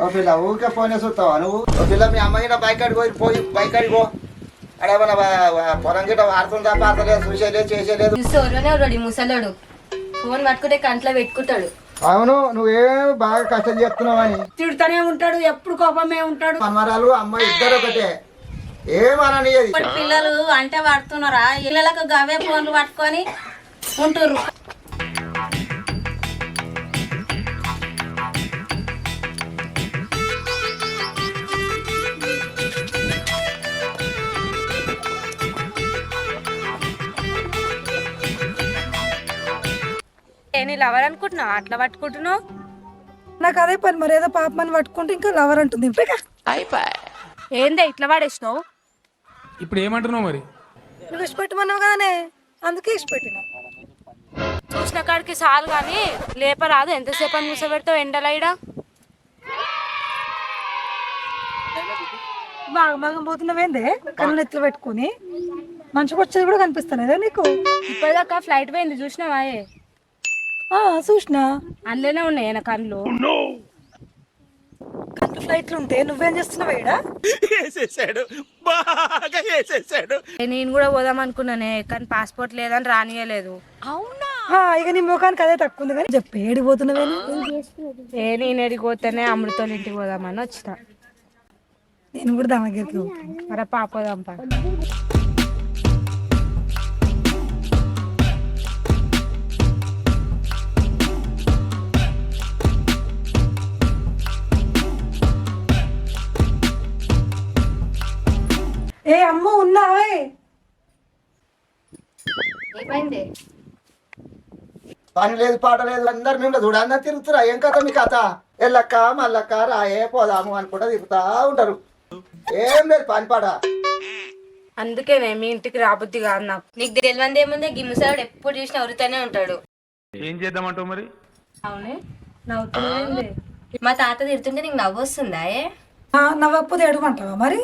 ఓ పిల్ల ఊరికే ఫోన్ చూస్తావా నువ్వు? ఓ పిల్ల మీ అమ్మాయి బైక్ అడిగి పోయి పోయి బైక్ అడిగి మన పొలం గిట్ట వాడుతుందా పాడతలేదు చూసేలేదు చేసేలేదు సోలోనే ఉన్నాడు ముసలోడు. ఫోన్ పట్టుకుంటే కంట్లో పెట్టుకుంటాడు. అవును నువ్వేం బాగా కష్టం చేస్తున్నావు అని. తిడుతూనే ఉంటాడు ఎప్పుడు కోపమే ఉంటాడు. మనమరాలు అమ్మాయి ఇద్దరు ఒకటే. ఇప్పటి పిల్లలు అంటే పడుతున్నారా ఇళ్ళలకు గవే ఫోన్లు పట్టుకొని ఉంటుర్రు. నేను లవర్ అనుకుంటున్నావు? అట్లా పట్టుకుంటున్నావు? నాకు అదే పని మరి ఏదో పాపమని పట్టుకుంటే ఇంకా లవర్ అంటుంది. ఏందే ఇట్లా పడేసినావు ఇప్పుడు ఏమంటున్నావు మరి? నువ్వు ఇష్టపెట్టమన్నావు కదనే అందుకే ఇష్టపెట్టిన చూసిన కాడికి చాలు కానీ లేపరాదు ఎంతసేపు అని మూసబెడతావు ఎండలైడా బాగా బాగా పోతున్నావేందే? కళ్ళు ఎత్తులు పెట్టుకుని. మంచిగా వచ్చేది కూడా కనిపిస్తానేదే నీకు? ఇప్పటిదాకా ఫ్లైట్ పోయింది చూసినావా చూసినా అందులోనే ఉన్నాయి నా కళ్ళు. కళ్ళు ఫ్లైట్లు ఉంటే నువ్వేం చేస్తున్నావు ఈడ? ఏ, నేను కూడా పోదాం అనుకున్నానే కానీ పాస్పోర్ట్ లేదని రానియలేదు. ఆ, ఇక నీ ముఖానికి అదే తక్కువ ఉంది కానీ చెప్పి ఏడికి పోతున్నావే నువ్వు? ఏ నేను ఎడిగిపోతేనే అమృతోళ్ళ ఇంటికి పోదామని వచ్చిన. నేను కూడా దాని దగ్గరికి మరి పాపోదాం పా పని లేదు పాట లేదు అందరు నిండా చూడ అందరు తిరుగుతురా ఏం కథ మీ కథ? ఎల్లక్క మల్లక్క రాయే పోదాము అనుకుంటా తిరుగుతా ఉంటారు. ఏం లేదు పని పాట. అందుకేనే మీ ఇంటికి రాబుద్ది కాదు నాకు. నీకు తెలియంది ఏముంది? గిమ్ముసాడు ఎప్పుడు చూసినా ఉరితోనే ఉంటాడు. ఏం చేద్దామంటావు మరి? అవునే నవ్వుతుంది మా తాత తిడుతుంటే నీకు నవ్వు వస్తుందా ఏ? ఆ, నవ్వకపోతే ఎడమంటావా మరి?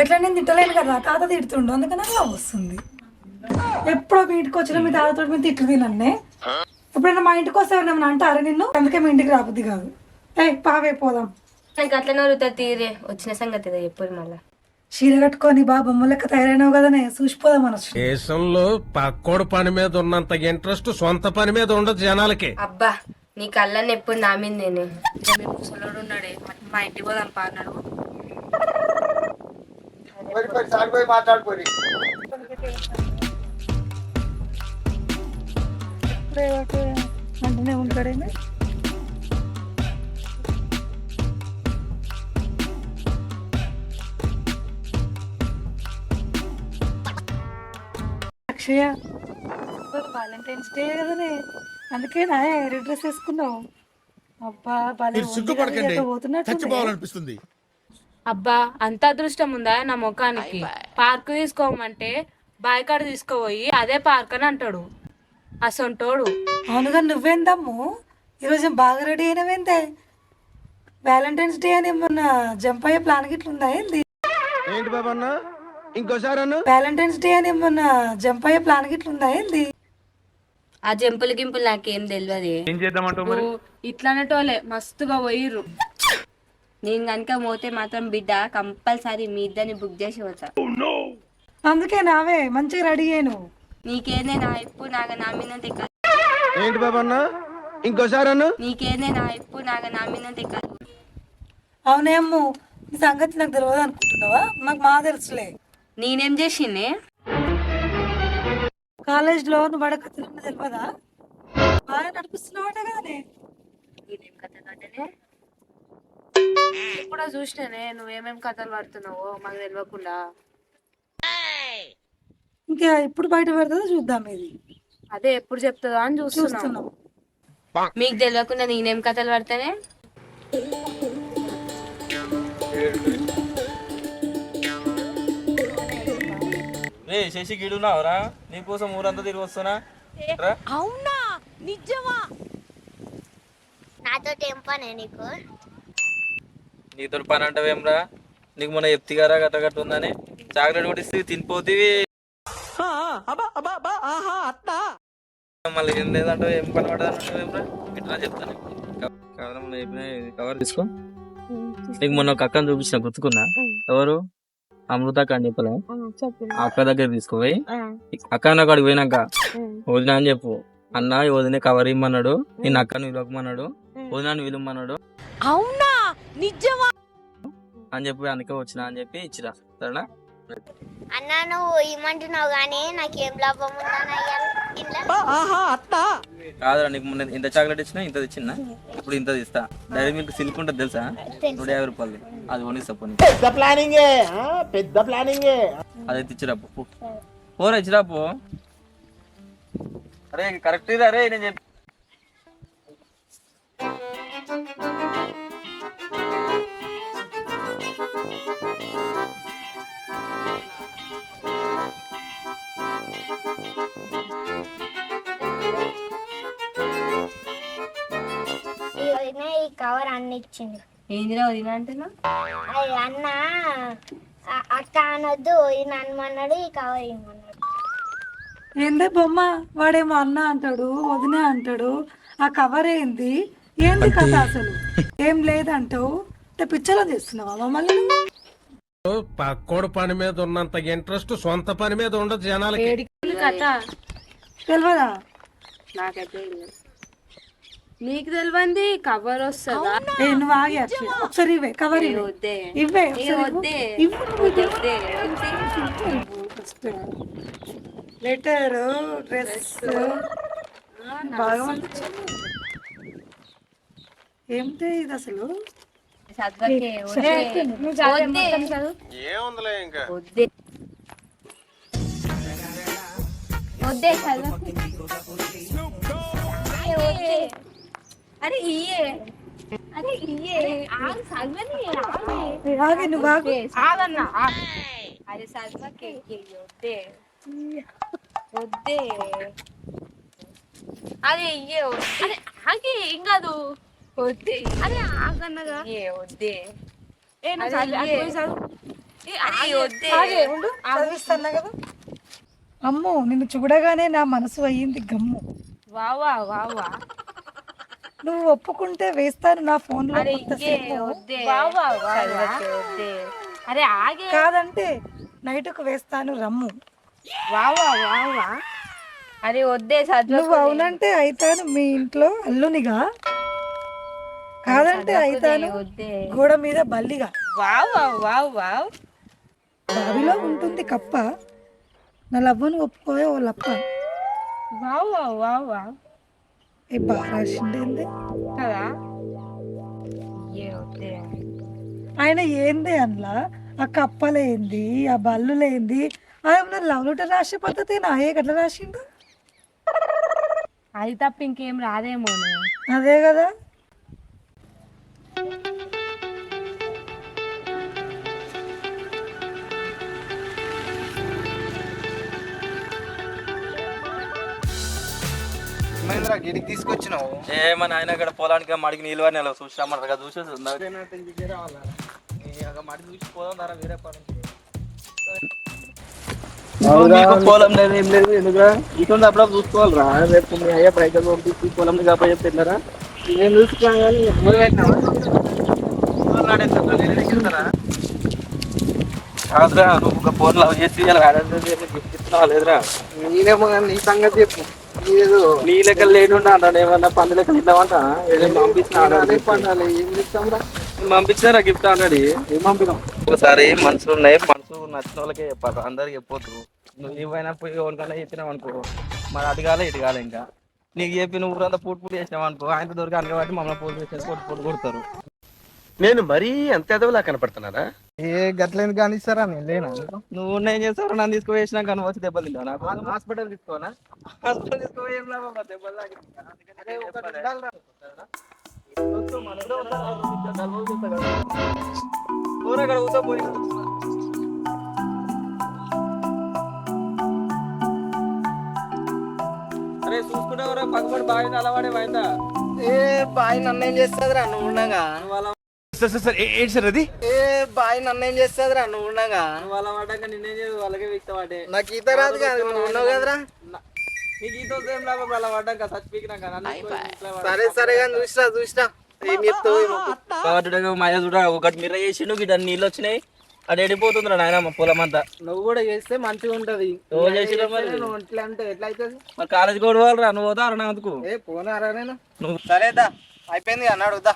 ఎట్లా నేను తిట్టలేను కదా తాత తిడుతుండు అందుకని నాకు నవ్వు వస్తుంది. ఎప్పుడో మీ ఇంటికి వచ్చిన మీ తాతతో మీ తిట్లు తినన్నే. ఎప్పుడైనా మా ఇంటికి వస్తే ఎవరైనా అంటారా నిన్ను? అందుకే మీ ఇంటికి రాబుద్ది కాదు. ఏ పావే పోదాం. నాకు అట్లనే ఉరుతా తీరే. వచ్చిన సంగతి ఎప్పుడు మళ్ళా. చీర కట్టుకొని బా బొమ్మ లెక్క తయారైనావు కదనే చూసిపోదాం అనొచ్చు దేశంలో పక్కోడు పని మీద ఉన్నంత ఇంట్రెస్ట్ సొంత పని మీద ఉండదు జనాలకి. అబ్బా నీ కళ్ళని ఎప్పుడు నా మీద నేనే. మీ ముసలోడు ఉన్నాడే మా ఇంటికి పోదాం పా అన్నాడు. మాట్లాడుకోరి అంటూనే ఉంటాడేమే అక్షయ వాలంటైన్స్ డే కదనే. అందుకే నా ఎర్ర డ్రెస్ వేసుకున్నావు. అబ్బా భలే పోతున్నట్టుంది. అబ్బా అంత అదృష్టం ఉందా నా ముఖానికి? పార్క్ తీసుకోమంటే బాయికాడ తీసుకోపోయి అదే పార్క్ అని అంటాడు. అసొంటోడు. అవునుగా నువ్వేందమ్ము? ఈరోజు బాగా రెడీ అయినవేందే వ్యాలంటైన్స్ డే అని మొన్న జంప్ అయ్యే ప్లాన్ గిట్ల ఉందా ఏంది? ఏంటి బాబా అన్న? ఇంకోసారి అన్న? వ్యాలంటైన్స్ డే అని మొన్న జంప్ అయ్యే ప్లాన్ గిట్ల ఉందా ఏంది? ఆ జంపులు గింపులు నాకేం తెలియదు ఏం చేద్దామంటావు మరి? ఇట్లనటోలే మస్తుగా పోయిర్రు. నేను కనుక పోతే మాత్రం బిడ్డ కంపల్సరీ మీ ఇద్దరిని బుక్ చేసి పోతా. అందుకే నావే మంచిగా రెడీ అయ్యి నువ్వు. నీకేందే నా ఇప్పు నాగ నా మీద తెక్కదు ఏంటి బాబా అన్న? ఇంకోసారి అన్న? నీకేందే నా ఇప్పు నాగ నా మీద తెక్కదు అవునే అమ్ము ఈ సంగతి నాకు తెలియదు అనుకుంటున్నావా? నాకు మా తెలుసులే. నేనేం చేసిండే? కాలేజ్లో నువ్వు పడే కథలు తెలియదా బాగా నడిపిస్తున్నావట కదనే. నేనేం కథలు పడ్డానే కూడా చూసినానే నువ్వేమేం కథలు పడుతున్నావో మాకు తెలియకుండా ఇంకా ఇప్పుడు బయట పెడతా చూద్దాం ఇది. అదే ఎప్పుడు చెప్తుందా అని చూస్తున్నాం. చూస్తున్నాం. మీకు తెలియకుండా నేనేం కథలు పడతానే? రే శశి గిడున్నావురా? నీకోసం ఊరంతా తిరిగి వస్తున్నా. రా. నాతోటి ఏం పనే నీకు? నీతో పని అంటావేమ్రా నీకు మొన్న ఎత్తిగారా గట్ట గట్ట ఉందని? చాక్లెట్ కూడా ఇస్తే తినిపోతీవి. మళ్ళీ ఏం లేదంటావు ఏం పని ఇట్లా చెప్తాను. కవర్ కవర్ తీసుకో? నీకు మొన్న ఒక అక్కని చూపించిన గుర్తుకున్నా ఎవరు? అమృత అక్క అని చెప్పలే. ఆ అక్క దగ్గర తీసుకుపోయి అక్క అన్న అక్కడికి పోయినాక వదిన అని చెప్పు. అన్న వదిన కవర్ ఇమ్మన్నాడు. నేను అక్కని విలువకమన్నాడు వదినాన్ని విలువమన్నాడు. అవునా? నిజమా? అని చెప్పి అందుకే వచ్చిన అని చెప్పి ఇచ్చిరా. సరేనా? అన్న నువ్వు ఇమ్మంటున్నావు కానీ నాకేం లాభం ఉందన్న ఇంట్లో కాదురా నీకు మొన్న ఇంత చాక్లెట్ ఇచ్చినా ఇంత తెచ్చినా. ఇప్పుడు ఇంత ఇస్తా డైరీ మిల్క్ సిల్క్ ఉంటుంది తెలుసా? నూట యాభై రూపాయలు అది కొనిస్తా పోనీ. పెద్ద ప్లానింగే పెద్ద ప్లానింగే. అదే ఇచ్చిరా పో. పోరా ఇచ్చిరా పో. అరే కరెక్ట్ ఇది అరే నేను చెప్పి కవర్ అన్ని ఇచ్చింది ఏందిరా వదిన అంటున్నా అది అన్న అ- అక్క అనొద్దు వదిన అనమన్నాడు ఈ కవర్ ఇమ్మన్నాడు. ఏందే బొమ్మ? వాడేమో అన్న అంటాడు వదినే అంటాడు ఆ కవర్ ఏంది? ఏంది కథ అసలు? ఏం లేదంటావు? అంటే పిచ్చలో చేస్తున్నావా మమ్మల్ని నువ్వు? పక్కోడు పని మీద ఉన్నంత ఇంట్రెస్ట్ సొంత పని మీద ఉండదు జనాలకి. కథ? తెలియదా నాకైతే నీకు తెలియంది కవర్ వస్తుందా? అక్షయ్. ఒకసారి ఇవే కవర్ ఇవే ఇవే ఇవ్వు. Letter dress. బాగా. ఏమిటి ఇది అసలు? ఏముందిలే ఇంకా? వద్దే. వద్దే. అరే ఇయ్యే. అరే ఇయ్యే. ఆగు చదవని ఆగు. ఆగి నువ్వు ఆగు. ఆగన్నా ఆగు. అరే చదవకే వద్దే. వద్దే. అదే ఇయ్యే అరే ఆగి ఏం కాదు. వద్దే. అరే ఆగన్నగా. వద్దే. ఏ నువ్వు. ఏ. వద్దే. చదివిస్తాను కదా. అమ్మో నిన్ను చూడగానే నా మనసు అయ్యింది గమ్ము. వావా వావా నువ్వు ఒప్పుకుంటే వేస్తాను నా ఫోన్లో అరే వావా వావా ఆగే. కాదంటే నైట్కు వేస్తాను రమ్ము. వావా వావా అరే వద్దే నువ్వు అవునంటే అయితాను మీ ఇంట్లో అల్లునిగా. కాదంటే అయితాను వద్దే. గోడ మీద బల్లిగా. వావా వావ్ వావ్ బావిలో ఉంటుంది కప్ప. నా లవ్వను ఒప్పుకోవే ఓ లప్ప. వావా వావా ఏ బాగా రాసిండేంది కదా? ఆయన ఏంది అందులో ఆ కప్పలేంది ఆ బల్లులేంది ఆయన లవ్ లెటర్ రాసే పద్ధతి నా ఏ గట్ల రాసిండు? అది తప్ప ఇంకేం రాదేమో అదే కదా? గిడికి తీసుకొచ్చినావు? ఏ మన ఆయన ఇక్కడ పొలానికి మడికి నీళ్ళు అని అలా చూసి రమ్మన్నారు కదా చూసేసి మడి చూసి పోదాం ధర వేరే పని మీకు పొలం లేదు ఏం లేదు ఎందుకురా? ఇటువంటి అప్పుడు చూసుకోవాలిరా. రేపు మీ అయ్యా పైసలు పంపించి పొలం కాబట్టి చెప్తున్నారా నేను చూసుకున్నాను కానీ? కాదురా నువ్వు ఒక ఫోన్ లవ్ చేసి గిఫ్ట్ ఇస్తున్నావా లేదురా. నేనేమో కానీ నీ సంగతి చెప్పు. నీ లెక్క లేనుండా అంటాను? ఏమన్నా అదే పండాలి ఏం పంపించారా గిఫ్ట్ ఆల్రెడీ ఏం పంపినాం? ఒకసారి మనసులు ఉన్నాయి మనసు నచ్చిన వాళ్ళకే చెప్పాలి అందరికి చెప్పొద్దు. నువ్వు నువ్వైనా పోయి ఎవరికైనా చెప్పినావు అనుకో మరి అటు కాలే ఇటు కాలే ఇంకా. నీకు చెప్పి నువ్వు ఊరంతా పూట పూట చేసినావు అనుకో ఆయన దొరికి అనగా బట్టి మమ్మల్ని పోటీ చేసి పొట్టు పొట్టు కొడతారు. నేను మరీ అంత ఎదవలా కనపడుతున్నారా ఏ గట్లేని కానీ ఇస్తారా? నేను లేనా? నువ్వు నేను చేస్తావు? నన్ను తీసుకువేసినా కానీ వచ్చి దెబ్బలు తింటావు నాకు. హాస్పిటల్ తీసుకోనా? హాస్పిటల్ తీసుకో ఏం లాభం? రా, దెబ్బలు పోయి. అరే చూసుకుంటావురా పక్కపడి బాగా అలవాడే వాయిందా ఏ బాయ్ నన్నేం చేస్తుందిరా? నువ్వు ఉండగా. నువ్వు అలా ఏంటి సార్ అది? ఏ బాయ్ నన్నేం చేస్తుందిరా? నువ్వు ఉండగా. నువ్వు అలా పడ్డాక నిన్నేం చేయదు వాళ్ళకే విక్తవాడే నాకు ఈత రాదు కాదు నువ్వు ఉన్నావు కదరా. నీకు ఈతో ఏం లాభం? అలా పడ్డాక చచ్చిపోయినాక సరే సరే కానీ చూసిరా చూసిరా. ఏం చెప్తావు? కాబట్టి మాయ చూడ ఒకటి మిర్ర చేసిండు గిట్ట నీళ్ళు వచ్చినాయి. అది ఎడిపోతుందిరా నాయన మా పొలం అంతా నువ్వు కూడా చేస్తే మంచిగా ఉంటది. మరి? నువ్వు ఇట్లా అంటే ఎట్లా అవుతుంది? మరి కాలేజ్ కూడా పోవాలిరా నువ్వు పోతా అరణాందుకు ఏ పోనారా నేను? నువ్వు సరేదా అయిపోయింది అన్నాడు వద్దా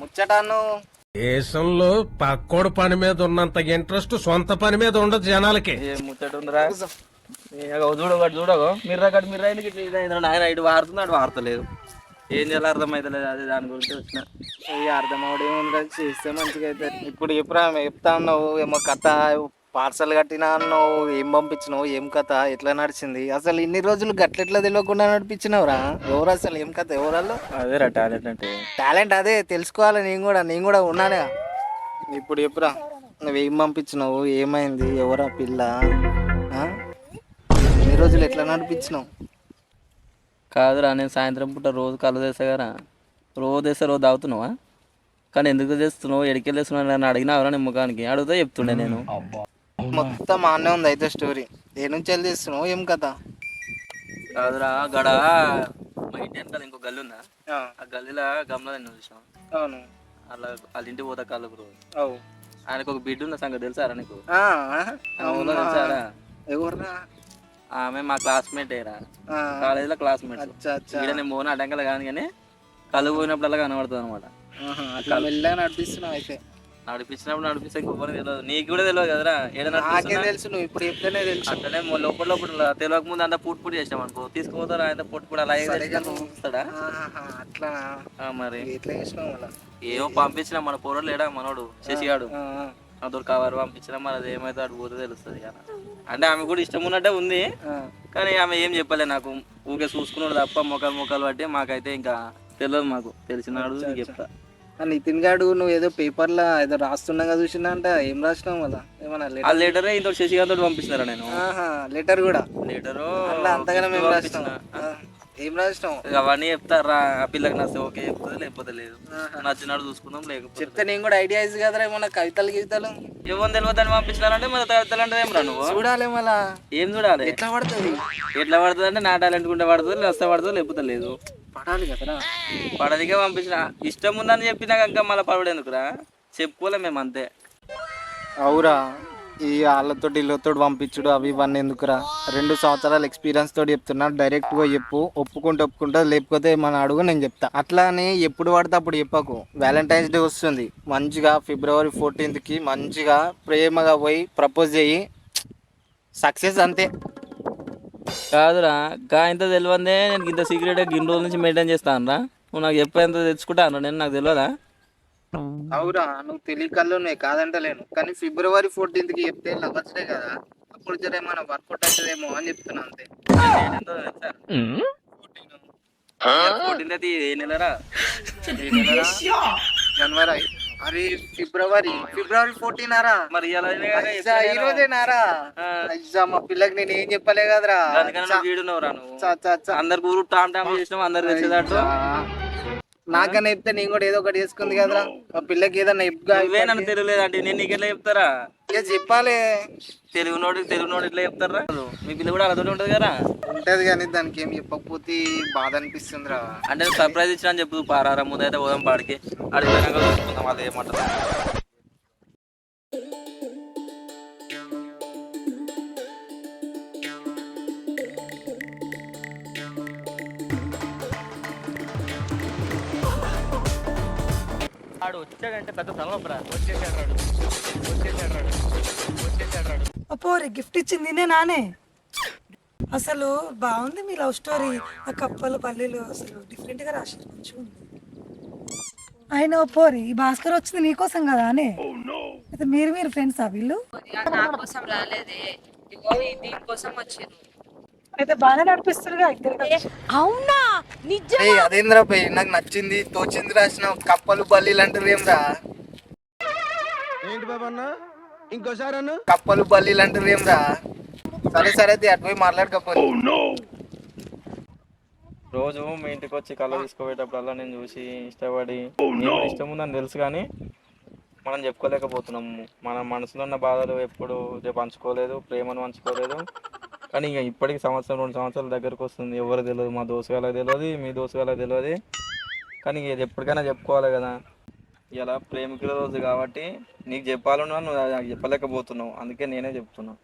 ముచ్చటాను. దేశంలో పక్కోడు పని మీద ఉన్నంత ఇంట్రెస్ట్ సొంత పని మీద ఉండదు జనాలకి. ఏం ముచ్చట ఉందిరా చూడు ఒకటి చూడగో అయింది గిట్ల ఇది అయిందిరా? నాయన ఇటు వాడుతుంది అటు వాడతలేదు. ఏం చేయాలి అర్థమైతలేదు అదే దాని గురించి వచ్చిన. అర్థం అవడం చేస్తే మంచిగా అయితే ఇప్పుడు ఎప్పుడు చెప్తా అన్నావు? ఏమో కథ పార్సల్ కట్టినా అన్నావు ఏం పంపించినావు ఏం కథ ఎట్లా నడిచింది? అసలు ఇన్ని రోజులు గట్లెట్లా తెలియకుండా నడిపించినావురా? ఎవరు అసలు ఏం కథ ఎవరాళ్ళు? అదేరా టాలెంట్ అంటే. టాలెంట్ అదే తెలుసుకోవాలి నేను కూడా నేను కూడా ఉన్నానే. ఇప్పుడు చెప్పురా నువ్వు ఏం పంపించినావు ఏమైంది ఎవరా పిల్ల? ఇన్ని రోజులు ఎట్లా నడిపించినావు? కాదురా నేను సాయంత్రం పూట రోజు కళ్ళు కదా. రోజు తెస్తే రోజు తాగుతున్నావా? కానీ ఎందుకు తెస్తున్నావు ఎడికెళ్ళి తెస్తున్నావు అని అడిగినావురా నీ ముఖానికి. అడిగితే చెప్తుండే నేను. మొత్తం ఆనే ఉంది అయితే స్టోరీ. ఏ నుంచి వెళ్ళి తీస్తున్నావు? ఏం కథ? కాదురా గడ మా ఇంటి వెనకాల ఇంకో గల్లి ఉందా? ఆ, గల్లీలో గమలా నేను చూసాం అవును. అలా వాళ్ళ ఇంటికి పోతా కళ్ళు బ్రో. అవు. ఆయనకు ఒక బిడ్డ ఉన్న సంగతి తెలుసారా నీకు? తెలుసారా? ఎవర్రా? ఆమె మా క్లాస్మేట్ రా ఆ, కాలేజీలో క్లాస్మేట్ ఇక్కడ నేను మోన అడ్డంకలు కాదు కానీ కళ్ళు పోయినప్పుడల్లా కనబడుతుంది అనమాట నడిపిస్తున్నావు అయితే. నడిపించినప్పుడు నడిపిస్తే ఇంకొకరు తెలియదు నీకు కూడా తెలియదు కదరా. నాకే తెలుసు నువ్వు ఇప్పుడు చెప్తేనే తెలుసు. మొ- లోపల లోపల తెలియక ముందు అంతా పుట్ పుట్ చేసినాం అనుకో. తీసుకుపోతారా? ఆయన పుట్ పుట్ చూస్తాడా ఆహా, అట్లా. మరి. ఎట్లా చేసినావు మళ్ళా? ఏమో పంపించిన మన పొరలు లేడా? మనోడు శశిగాడు. అదొక కవర్ పంపించిన మరి అది ఏమైతే అటు పోతే తెలుస్తుంది కదా అంటే ఆమె కూడా ఇష్టం ఉన్నట్టే ఉంది. కానీ ఆమె ఏం చెప్పలే నాకు. ఊకే చూసుకున్నాడు తప్ప మొక్కలు మొక్కలు బట్టి మాకైతే ఇంకా తెలియదు మాకు. తెలిసినాడు చెప్తా. నితిన్ గాడు నువ్వు ఏదో పేపర్లో ఏదో రాస్తుండగా చూసినా అంట ఏం రాసినావు మళ్ళా? ఏమన్నా ఆ లెటరే ఇంతో శశిగారితో పంపిస్తున్నారా నేను? లెటర్ కూడా? లెటరు అట్లా అంతగానే మేము రాసినావు? ఆ, ఏం రాసినావు? ఇక అవన్నీ చెప్తారా ఆ పిల్లకి నచ్చితే ఓకే చెప్తుంది లేకపోతే లేదు. నచ్చినాడు చూసుకుందాం లేకపోతే చెప్తే నేను కూడా ఐడియా ఇస్తుంది కదరా ఏమన్నా కవితలు గీతలు ఎవరు తెలియదు అని పంపించినారంటే మరి కవితలు అంటే ఏం రా నువ్వు? చూడాలి మళ్ళా. ఏం చూడాలి? ఎట్లా పడుతుంది? ఎట్లా పడుతుంది అంటే నా టాలెంట్ పడుతుంది లేస్తే పడుతుంది లేకపోతే లేదు. పడాలి కదరా. పడదికే పంపించిన. ఇష్టం ఉందని చెప్పినాక ఇంకా మళ్ళీ పడవడేందుకురా చెప్పుకోలే మేము అంతే. అవురా. ఈ వాళ్ళతో వీళ్ళతో పంపించుడు అవి ఇవన్నీ ఎందుకురా? రెండు సంవత్సరాల ఎక్స్పీరియన్స్ తోటి చెప్తున్నా. డైరెక్ట్గా చెప్పు. ఒప్పుకుంటే ఒప్పుకుంటా లేకపోతే మన అడుగు నేను చెప్తా. అట్లా అని ఎప్పుడు పడితే అప్పుడు చెప్పకు. వ్యాలంటైన్స్ డే వస్తుంది. మంచిగా ఫిబ్రవరి ఫోర్టీన్త్కి మంచిగా ప్రేమగా పోయి ప్రపోజ్ చేయి. సక్సెస్ అంతే. కాదురా గా ఇంత తెలియందే నేను ఇంత సీక్రెట్ గిన్ని రోజుల నుంచి మెయింటైన్ చేస్తాను రా నువ్వు నాకు చెప్పేంత తెచ్చుకుంటాను నేను నాకు తెలియదా అవురా నువ్వు తెలియకల్లో నువ్వు కాదంటలేను. కానీ ఫిబ్రవరి ఫోర్టీన్త్కి చెప్తే లవర్స్ డే కదా అప్పుడు జర ఏమైనా వర్కౌట్ అవుతుందేమో అని చెప్తున్నా అంతే. ఫోర్టీన్ అయితే ఏ నెలరా? జనవరి అరే ఫిబ్రవరి ఫిబ్రవరి ఫోర్టీన్ అరా మరి ఈ రోజే నారా అయ్యా మా పిల్లకి నేను ఏం చెప్పలే కదరా అందుకని వీడున్నావు రా నువ్వు. చా, చా, చా. అందరికి ఊరు టామ్ టామ్ చేసినావు అందరు తెచ్చేదాటు నాకన్నా చెప్తే నేను కూడా ఏదో ఒకటి చేసుకుంది కదరా. మా పిల్లకి ఏదన్నా నువ్వే నన్ను తెలియలేదంటే నేను నీకు ఎట్లా చెప్తారా? ఇక చెప్పాలి. తెలుగు నోటి తెలుగు నోటి ఎట్లా చెప్తారా? మీ పిల్ల కూడా అలాతోటి ఉంటుంది కదా? ఉంటది కానీ దానికి ఏం చెప్పకపోతే బాధ అనిపిస్తుందిరా. అంటే సర్ప్రైజ్ ఇచ్చిన చెప్పు. పారారా ముందైతే పోదాం పాడికి అడిగినాక చూసుకుందాం ఏమంటారు ఆడు వచ్చాడంటే పెద్ద తలనొప్పరా వచ్చేసాడు రాడు. వచ్చేసాడు రాడు. వచ్చేసాడు రాడు. పోరి గిఫ్ట్ ఇచ్చింది నేను నానే. అసలు బాగుంది మీ లవ్ స్టోరీ. ఆ కప్పలు పల్లీలు అసలు డిఫరెంట్గా రాశారు మంచిగా ఉంది. ఆయన ఓ పోరి ఈ భాస్కర్ వచ్చింది నీకోసం కదా అనే? అయితే మీరు మీరు ఫ్రెండ్స్ ఆ వీళ్ళు? నా కోసం రాలేదే. ఇగో ఈ దీనికోసం వచ్చారు అయితే బాగానే ఇద్దరు. అవునా? నిజం ఏయ్ అదేంద్రా పోయి నాకు నచ్చింది తోచింది రాసిన కప్పలు బల్లీలు అంటారు ఏమ్రా ఏంటి బాబన్న ఇంకోసారి అన్న? కప్పలు బల్లీలు అంటారు ఏమ్రా సరే సరే అయితే అటు పోయి మాట్లాడకపోయి రోజు మీ ఇంటికి వచ్చి కళ్ళ తీసుకోబోయేటప్పుడల్లా నేను చూసి ఇష్టపడి నీకు ఇష్టం ఉందని తెలుసు కానీ మనం చెప్పుకోలేకపోతున్నాము మన మనసులో ఉన్న బాధలు ఎప్పుడు రేపు పంచుకోలేదు ప్రేమను పంచుకోలేదు. కానీ ఇక ఇప్పటికి సంవత్సరం రెండు సంవత్సరాల దగ్గరకు వస్తుంది. ఎవరు తెలియదు మా దోసుగాలకు తెలియదు మీ దోసుగాలకు తెలియదు కానీ ఇది ఎప్పటికైనా చెప్పుకోవాలి కదా. ఇలా ప్రేమికుల రోజు కాబట్టి నీకు చెప్పాలన్నా నువ్వు నాకు చెప్పలేకపోతున్నావు. అందుకే నేనే చెప్తున్నా.